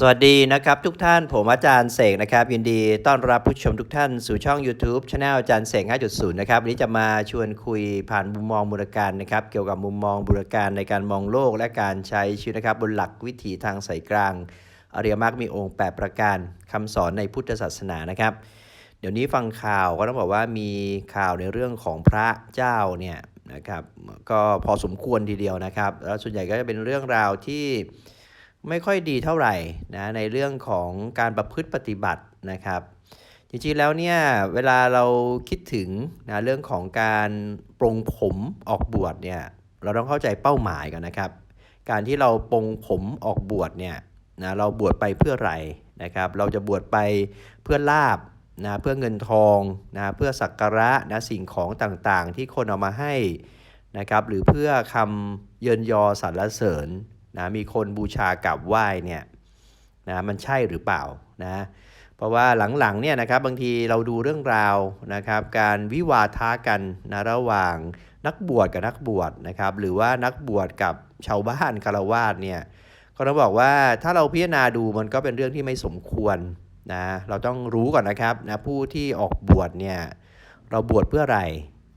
สวัสดีนะครับทุกท่านผมอาจารย์เสกนะครับ ยินดีต้อนรับผู้ชมทุกท่านสู่ช่อง YouTube c h anel อาจารย์เสก 5.0 นะครับ วันนี้จะมาชวนคุยผ่านมุมมองบูรการนะครับ เกี่ยวกับมุมมองบูรการในการมองโลกและการใช้ชีวิตนะครับ บนหลักวิถีทางสายกลาง อริยมรรคมีองค์ 8 ประการคำสอนในพุทธศาสนานะครับ เดี๋ยวนี้ฟังข่าวก็ต้องบอกว่ามีข่าวในเรื่องของพระเจ้าเนี่ยนะครับก็พอสมควรทีเดียวนะครับ แล้วส่วนใหญ่ก็จะเป็นเรื่องราวที่ ไม่ค่อยดีเท่าไหร่นะในเรื่องของการประพฤติปฏิบัตินะครับ จริงๆแล้วเนี่ยเวลาเราคิดถึงนะเรื่องของการปรงผมออกบวชเนี่ยเราต้องเข้าใจเป้าหมายกันนะครับ การที่เราปรงผมออกบวชเนี่ยนะเราบวชไปเพื่ออะไรนะครับ เราจะบวชไปเพื่อลาบนะเพื่อเงินทองนะเพื่อสักการะนะสิ่งของต่างๆ ที่คนเอามาให้นะครับ หรือเพื่อคำเยินยอสรรเสริญ นะมีคนบูชากราบไหว้เนี่ยนะมันใช่หรือเปล่านะเพราะว่าหลังๆเนี่ยนะครับบางทีเราดูเรื่องราวนะครับ การวิวาทะกันนะระหว่างนักบวชกับนักบวชนะครับ หรือว่านักบวชกับชาวบ้านคารวาสเนี่ยก็ต้องบอกว่าถ้าเราพิจารณาดูมันก็เป็นเรื่องที่ไม่สมควรนะเราต้องรู้ก่อนนะครับนะผู้ที่ออกบวชเนี่ยเราบวชเพื่ออะไร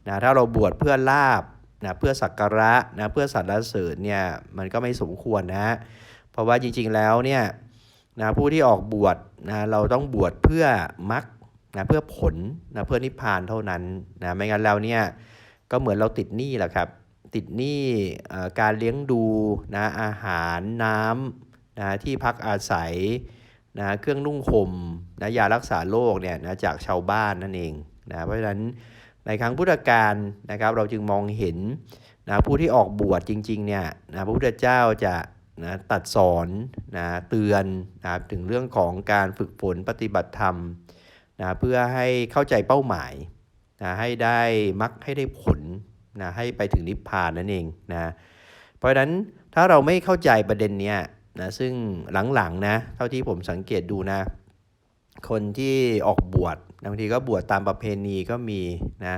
นะถ้าเราบวชเพื่อลาบ นะเพื่อสักการะนะเพื่อสรรเสริญเนี่ยมันก็ไม่สมควรนะ เพราะว่าจริงๆแล้วเนี่ยนะผู้ที่ออกบวชนะเราต้องบวชเพื่อมรรคนะเพื่อผลนะเพื่อนิพพานเท่านั้นนะไม่งั้นแล้วเนี่ยก็เหมือนเราติดหนี้แหละครับ ติดหนี้การเลี้ยงดูนะอาหารน้ำนะที่พักอาศัยนะเครื่องนุ่งห่มนะยารักษาโรคเนี่ยนะจากชาวบ้านนั่นเองนะเพราะฉะนั้น ในครั้งพุทธกาลนะครับ เราจึงมองเห็นนะผู้ที่ออกบวชจริงๆเนี่ยนะพระพุทธเจ้าจะนะตัดสอนนะเตือนนะถึงเรื่องของการฝึกฝนปฏิบัติธรรมนะเพื่อให้เข้าใจเป้าหมายนะให้ได้มักให้ได้ผลนะให้ไปถึงนิพพานนั่นเองนะเพราะฉะนั้นถ้าเราไม่เข้าใจประเด็นเนี้ยนะซึ่งหลังๆนะเท่าที่ผมสังเกตดูนะ คนที่ออกบวชบางทีก็บวชตามประเพณีก็มีนะ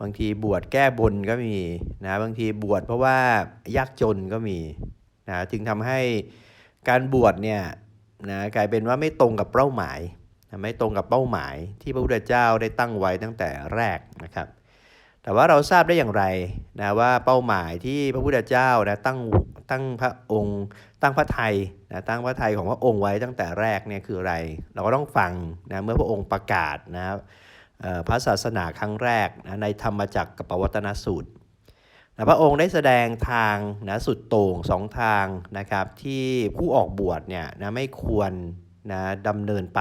บางทีบวชแก้บนก็มีนะบางทีบวชเพราะว่ายากจนก็มีนะจึงทำให้การบวชเนี่ยนะกลายเป็นว่าไม่ตรงกับเป้าหมายนะไม่ตรงกับเป้าหมายที่พระพุทธเจ้าได้ตั้งไว้ตั้งแต่แรกนะครับ แต่ว่าเราทราบได้อย่างไรนะว่าเป้าหมายที่พระพุทธเจ้านะตั้ง ตั้งพระองค์ ตั้งพระไทยนะตั้งพระไทยของพระองค์ไว้ตั้งแต่แรกเนี่ยคืออะไร เราก็ต้องฟังนะเมื่อพระองค์ประกาศนะพระศาสนาครั้งแรกนะในธรรมจักรกับปวัตนสูตรนะพระองค์ได้แสดงทางนะสุดโต่งสองทางนะครับที่ผู้ออกบวชเนี่ยนะไม่ควรนะดำเนินไป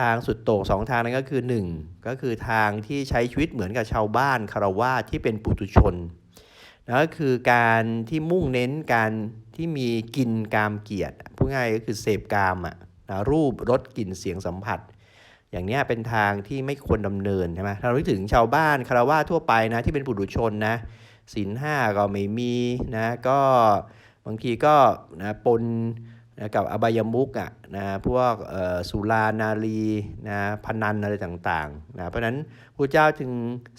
ทางสุดโต่งสองทางนั้นก็คือ 1 ก็คือทางที่ใช้ชีวิตเหมือนกับชาวบ้านคารวะที่เป็นปุถุชน นะก็คือการที่มุ่งเน้นการที่มีกินกามเกียรติพูดง่ายก็คือเสพกามอะนะรูปรสกลิ่นเสียงสัมผัส อย่างนี้เป็นทางที่ไม่ควรดำเนินใช่ไหมถ้าเราคิดถึงชาวบ้านคารวะทั่วไปนะที่เป็นปุถุชนนะศีลห้าก็ไม่มีนะก็บางทีก็นะปน นะกับอบายมุกอะนะพวกสุรานารีนะพนันอะไรต่างๆนะเพราะนั้นพระเจ้าจึง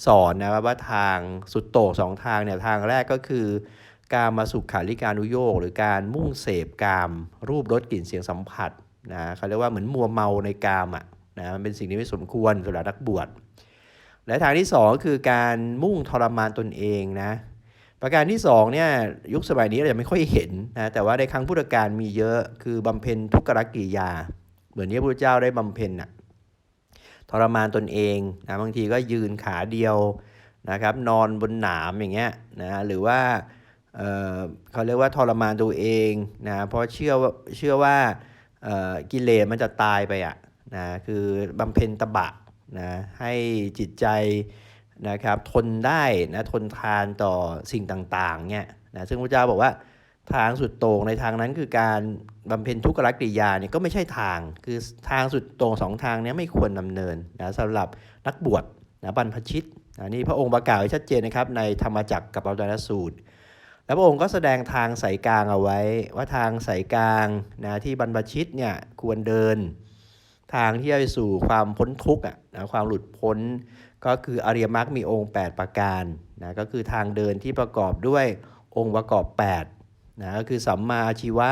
สอนนะว่าทางสุดโต่งสองทางเนี่ยทางแรกก็คือ การมาสุขขาริการุโยก หรือการมุ่งเสพกามรูปรสกลิ่นเสียงสัมผัสนะเขาเรียกว่าเหมือนมัวเมาในกามอะนะมันเป็นสิ่งที่ไม่สมควรสำหรับนักบวชและทางที่2คือการมุ่งทรมานตนเองนะ ประการที่2เนี่ยยุคสมัยนี้เราจะไม่ค่อยเห็นนะแต่ว่าในครั้งพุทธกาลมีเยอะคือบำเพ็ญทุกขกิริยา เหมือนที่พระเจ้าได้บำเพ็ญนะทรมานตนเองนะบางทีก็ยืนขาเดียวนะครับนอนบนหนามอย่างเงี้ยนะหรือว่าเเขาเรียกว่าทรมานตัวเองนะเพราะเชื่อว่าเชื่อว่ากิเลสมันจะตายไปอะนะคือบำเพ็ญตบะนะให้จิตใจ นะครับทนได้นะทนทานต่อสิ่งต่างๆเนี่ยนะซึ่งพระเจ้าบอกว่าทางสุดโต่งในทางนั้นคือการบำเพ็ญทุกขลักกิริยาเนี่ยก็ไม่ใช่ทางคือทางสุดโต่งสองทางนี้ไม่ควรดาเนินนะสำหรับนักบวชนะบรรพชิตนะนี่พระองค์ประกาศไว้ชัดเจนนะครับในธรรมจักรกับปาตนสูตร แล้วพระองค์ก็แสดงทางสายกลางเอาไว้ ว่าทางสายกลางนะที่บรรพชิตเนี่ยควรเดิน ทางที่จะไปสู่ความพ้นทุกข์อะนะความหลุดพ้น ก็คืออริยมรรคมีองค์ 8 ประการนะก็คือทางเดินที่ประกอบด้วยองค์ประกอบ8นะก็คือสัมมาชีวะ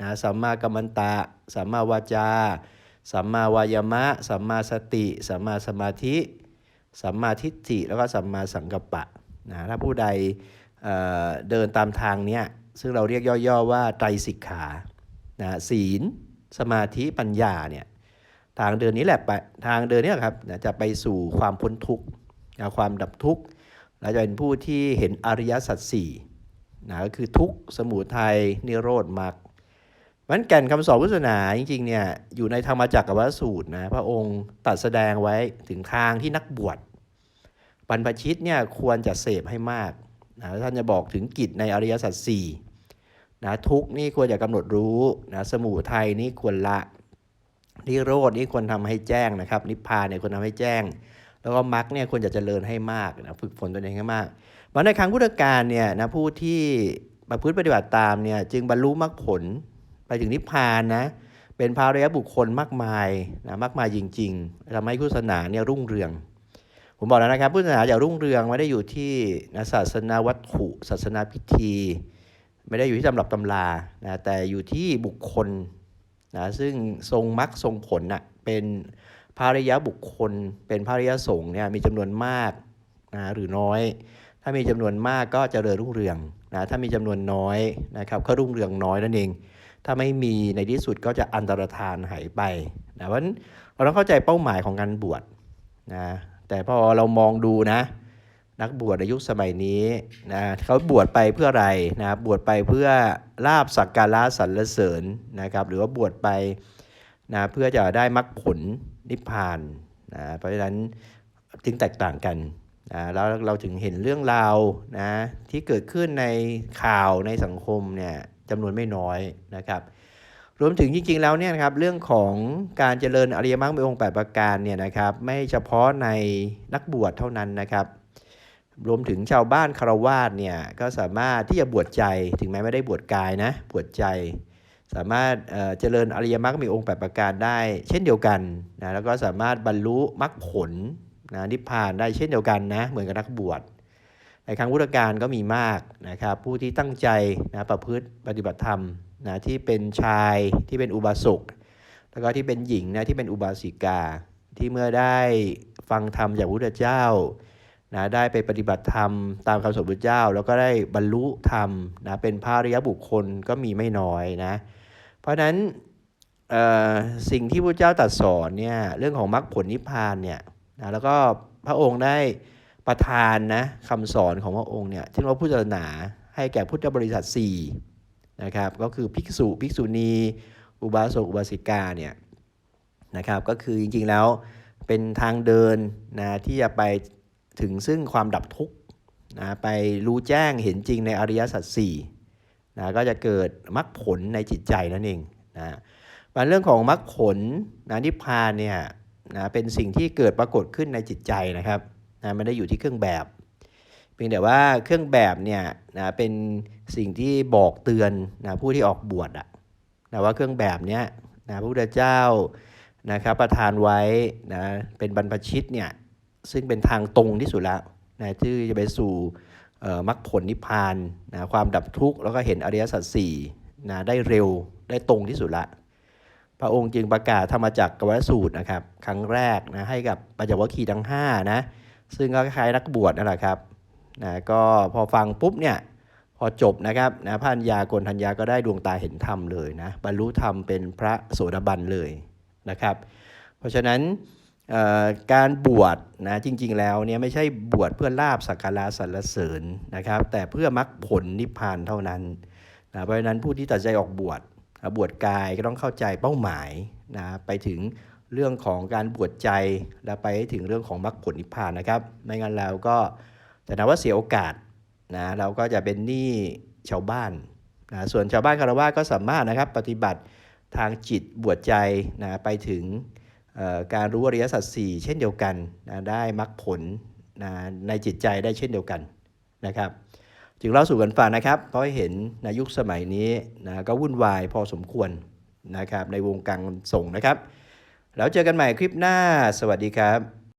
นะสัมมากัมมันตะ สัมมาวาจา สัมมาวายมะ สัมมาสติ สัมมาสมาธิ สัมมาทิฏฐิ แล้วก็สัมมาสังกัปปะนะถ้าผู้ใดเอ่อเดินตามทางเนี้ยซึ่งเราเรียกย่อๆว่าไตรสิกขานะศีล สมาธิปัญญาเนี่ย ทางเดินนี้แหละไปทางเดินนี้ครับจะไปสู่ความพ้นทุกข์ความดับทุกข์เราจะเป็นผู้ที่เห็นอริยสัจสี่นะก็คือทุกข์สมุทัยนิโรธมรรคมันแก่นคำสอนพุทธศาสนาจริงๆเนี่ยอยู่ในธรรมจักรวสูตรนะพระองค์ตัดแสดงไว้ถึงทางที่นักบวชบรรพชิตเนี่ยควรจะเสพให้มากนะท่านจะบอกถึงกิจในอริยสัจสี่นะทุกข์นี่ควรจะกำหนดรู้นะสมุทัยนี่ควรละ นิโรดนี่ควรทำให้แจ้งนะครับ นิพพานเนี่ยควรทำให้แจ้ง แล้วก็มรรคเนี่ยควรจะเจริญให้มากนะฝึกฝนตนเองให้มากมาในครั้งพุทธกาลเนี่ยนะผู้ที่ประพฤติปฏิบัติตามเนี่ยจึงบรรลุมรรคผลไปถึงนิพพานนะเป็นภาริยบุคคลมากมายนะมากมายจริงๆทำให้พุทธศาสนาเนี่ยรุ่งเรือง ผมบอกแล้วนะครับพุทธศาสนาจะรุ่งเรืองไม่ได้อยู่ที่นะศาสนาวัตถุ ศาสนาพิธี ไม่ได้อยู่ที่ตำรับตำรานะแต่อยู่ที่บุคคล นะซึ่งทรงมรรคทรงผลนะเป็นภาริยบุคคล เป็นภาริยสงฆ์เนี่ยมีจำนวนมากนะหรือน้อย ถ้ามีจำนวนมากก็เจริญรุ่งเรืองนะถ้ามีจำนวนน้อยนะครับก็รุ่งเรืองน้อยนั่นเอง ถ้าไม่มีในที่สุดก็จะอันตรธานหายไปนะเพราะฉะนั้นเราต้องเข้าใจเป้าหมายของการบวชนะแต่พอเรามองดูนะ นักบวชในยุคสมัยนี้นะเขาบวชไปเพื่ออะไรนะบวชไปเพื่อลาบสักการะสรรเสริญนะครับ หรือว่าบวชไปนะเพื่อจะได้มรรคผลนิพพานนะเพราะฉะนั้นจึงแตกต่างกันนะแล้วเราถึงเห็นเรื่องราวนะที่เกิดขึ้นในข่าวในสังคมเนี่ยจำนวนไม่น้อยนะครับรวมถึงจริงๆแล้วเนี่ยครับเรื่องของการเจริญอริยมรรคมีองค์แปดประการเนี่ยนะครับไม่เฉพาะในนักบวชเท่านั้นนะครับ รวมถึงชาวบ้านคารวาสเนี่ยก็สามารถที่จะบวชใจถึงแม้ไม่ได้บวชกายนะบวชใจ สามารถเจริญอริยมรรคมีองค์แปดประการได้ เช่นเดียวกันนะแล้วก็สามารถบรรลุมรรคผลนะนิพพานได้เช่นเดียวกันนะเหมือนกับนักบวชในครั้งพุทธกาลก็มีมากนะครับผู้ที่ตั้งใจนะประพฤติปฏิบัติธรรมนะที่เป็นชายที่เป็นอุบาสกแล้วก็ที่เป็นหญิงนะที่เป็นอุบาสิกาที่เมื่อได้ฟังธรรมจากพระพุทธเจ้า นะได้ไปปฏิบัติธรรมตามคำสอนพระพุทธเจ้า แล้วก็ได้บรรลุธรรมนะเป็นพระอริยบุคคลก็มีไม่น้อยนะเพราะฉะนั้นสิ่งที่พระเจ้าตรัสสอนเนี่ยเรื่องของมรรคผลนิพพานเนี่ยนะแล้วก็พระองค์ได้ประทานนะคำสอนของพระองค์เนี่ยที่เราพุทธศาสนาให้แก่พุทธบริษัท4นะครับก็คือภิกษุภิกษุณี อุบาสกอุบาสิกาเนี่ยนะครับก็คือจริงๆแล้วเป็นทางเดินนะที่จะไป ถึงซึ่งความดับทุกข์นะไปรู้แจ้งเห็นจริงในอริยสัจสี่นะก็จะเกิดมรรคผลในจิตใจนั่นเองนะมันเรื่องของมรรคผลนะนิพพานเนี่ยนะเป็นสิ่งที่เกิดปรากฏขึ้นในจิตใจนะครับนะไม่ได้อยู่ที่เครื่องแบบเพียงแต่ว่าเครื่องแบบเนี่ยนะเป็นสิ่งที่บอกเตือนนะผู้ที่ออกบวชอะนะว่าเครื่องแบบเนี้ยนะพระพุทธเจ้านะครับประทานไว้นะเป็นบรรพชิตเนี่ย ซึ่งเป็นทางตรงที่สุดแล้วนะที่จะไปสู่มรรคผลนิพพานนะความดับทุกข์แล้วก็เห็นอริยสัจสี่นะได้เร็วได้ตรงที่สุดละพระองค์จึงประกาศธรรมจักรกวสูตรนะครับ ครั้งแรกนะให้กับปัญจวัคคีย์ทั้ง5นะซึ่งก็คล้ายนักบวชนั่นแหละครับนะก็พอฟังปุ๊บเนี่ยพอจบนะครับนะพระัญญากนทัญญาก็ได้ดวงตาเห็นธรรมเลยนะบรรลุธรรมเป็นพระโสดาบันเลยนะครับ เพราะฉะนั้น การบวชนะจริง ๆ แล้วเนี่ยไม่ใช่บวชเพื่อลาบสักการะสรรเสริญนะครับ แต่เพื่อมรรคผลนิพพานเท่านั้นนะเพราะฉะนั้นผู้ที่ตัดใจออกบวชนะบวชกายก็ต้องเข้าใจเป้าหมายนะไปถึงเรื่องของการบวชใจและไปถึงเรื่องของมรรคผลนิพพานนะครับ ไม่งั้นเราก็จะนับว่าเสียโอกาสนะเราก็จะเป็นหนี้ชาวบ้านนะส่วนชาวบ้านคารวะก็สามารถนะครับปฏิบัติทางจิตบวชใจนะไปถึง การรู้อริยสัจสี่เช่นเดียวกันนะได้มรรคผลนะในจิตใจได้เช่นเดียวกันนะครับ จึงเล่าสู่กันฟังนะครับ เพราะเห็นในยุคสมัยนี้นะก็วุ่นวายพอสมควรนะครับในวงการส่งนะครับ แล้วเจอกันใหม่คลิปหน้าสวัสดีครับ